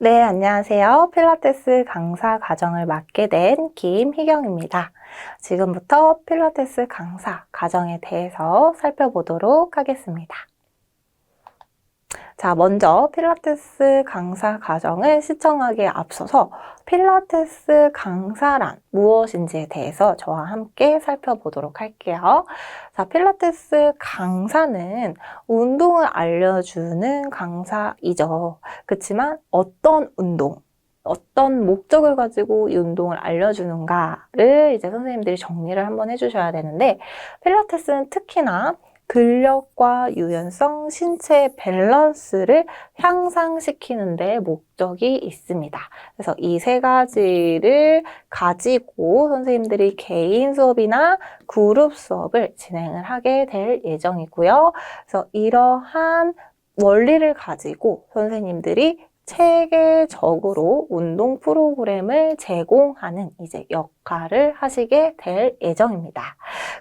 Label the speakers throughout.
Speaker 1: 네, 안녕하세요. 필라테스 강사 과정을 맡게 된 김희경입니다. 지금부터 필라테스 강사 과정에 대해서 살펴보도록 하겠습니다. 자, 먼저 필라테스 강사 과정을 시청하기에 앞서서 필라테스 강사란 무엇인지에 대해서 저와 함께 살펴보도록 할게요. 자, 필라테스 강사는 운동을 알려주는 강사이죠. 그렇지만 어떤 운동, 어떤 목적을 가지고 이 운동을 알려주는가를 이제 선생님들이 정리를 한번 해주셔야 되는데, 필라테스는 특히나 근력과 유연성, 신체 밸런스를 향상시키는 데 목적이 있습니다. 그래서 이 세 가지를 가지고 선생님들이 개인 수업이나 그룹 수업을 진행을 하게 될 예정이고요. 그래서 이러한 원리를 가지고 선생님들이 체계적으로 운동 프로그램을 제공하는 이제 역할을 하시게 될 예정입니다.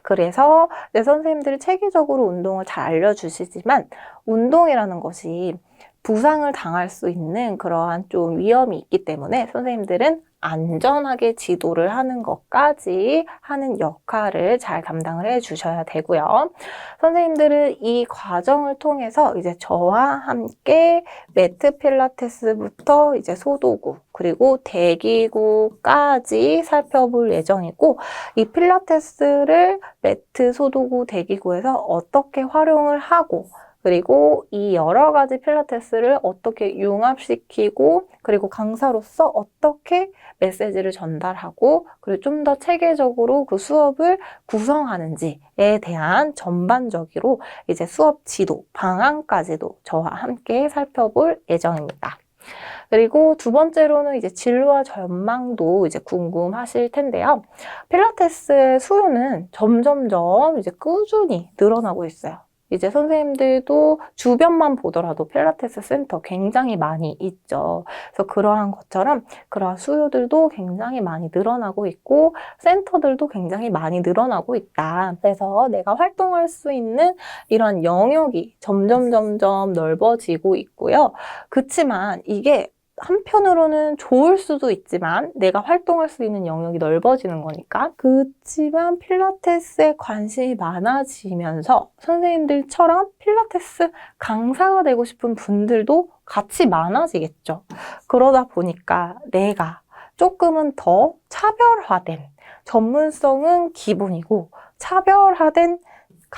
Speaker 1: 그래서 내 선생님들이 체계적으로 운동을 잘 알려주시지만 운동이라는 것이 부상을 당할 수 있는 그러한 좀 위험이 있기 때문에 선생님들은 안전하게 지도를 하는 것까지 하는 역할을 잘 담당을 해 주셔야 되고요. 선생님들은 이 과정을 통해서 이제 저와 함께 매트 필라테스부터 이제 소도구 그리고 대기구까지 살펴볼 예정이고 이 필라테스를 매트 소도구 대기구에서 어떻게 활용을 하고 그리고 이 여러 가지 필라테스를 어떻게 융합시키고 그리고 강사로서 어떻게 메시지를 전달하고 그리고 좀 더 체계적으로 그 수업을 구성하는지에 대한 전반적으로 이제 수업 지도, 방향까지도 저와 함께 살펴볼 예정입니다. 그리고 두 번째로는 이제 진로와 전망도 이제 궁금하실 텐데요. 필라테스의 수요는 점점점 이제 꾸준히 늘어나고 있어요. 이제 선생님들도 주변만 보더라도 필라테스 센터 굉장히 많이 있죠. 그래서 그러한 것처럼 그러한 수요들도 굉장히 많이 늘어나고 있고 센터들도 굉장히 많이 늘어나고 있다. 그래서 내가 활동할 수 있는 이런 영역이 점점 점점 넓어지고 있고요. 그렇지만 이게 한편으로는 좋을 수도 있지만 내가 활동할 수 있는 영역이 넓어지는 거니까 그렇지만 필라테스에 관심이 많아지면서 선생님들처럼 필라테스 강사가 되고 싶은 분들도 같이 많아지겠죠. 그러다 보니까 내가 조금은 더 차별화된 전문성은 기본이고 차별화된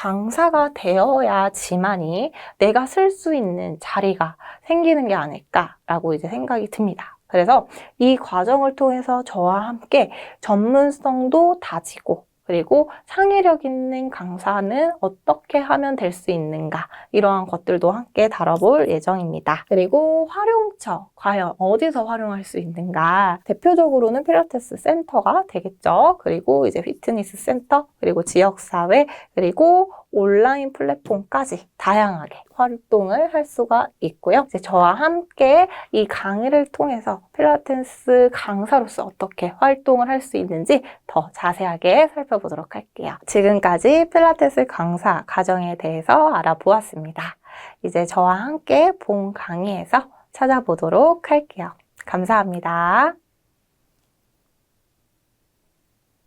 Speaker 1: 강사가 되어야지만이 내가 쓸 수 있는 자리가 생기는 게 아닐까라고 이제 생각이 듭니다. 그래서 이 과정을 통해서 저와 함께 전문성도 다지고 그리고 창의력 있는 강사는 어떻게 하면 될 수 있는가 이러한 것들도 함께 다뤄볼 예정입니다. 그리고 활용처 과연 어디서 활용할 수 있는가 대표적으로는 필라테스 센터가 되겠죠. 그리고 이제 피트니스 센터 그리고 지역사회 그리고 온라인 플랫폼까지 다양하게 활동을 할 수가 있고요. 이제 저와 함께 이 강의를 통해서 필라테스 강사로서 어떻게 활동을 할 수 있는지 더 자세하게 살펴보도록 할게요. 지금까지 필라테스 강사 과정에 대해서 알아보았습니다. 이제 저와 함께 본 강의에서 찾아보도록 할게요. 감사합니다.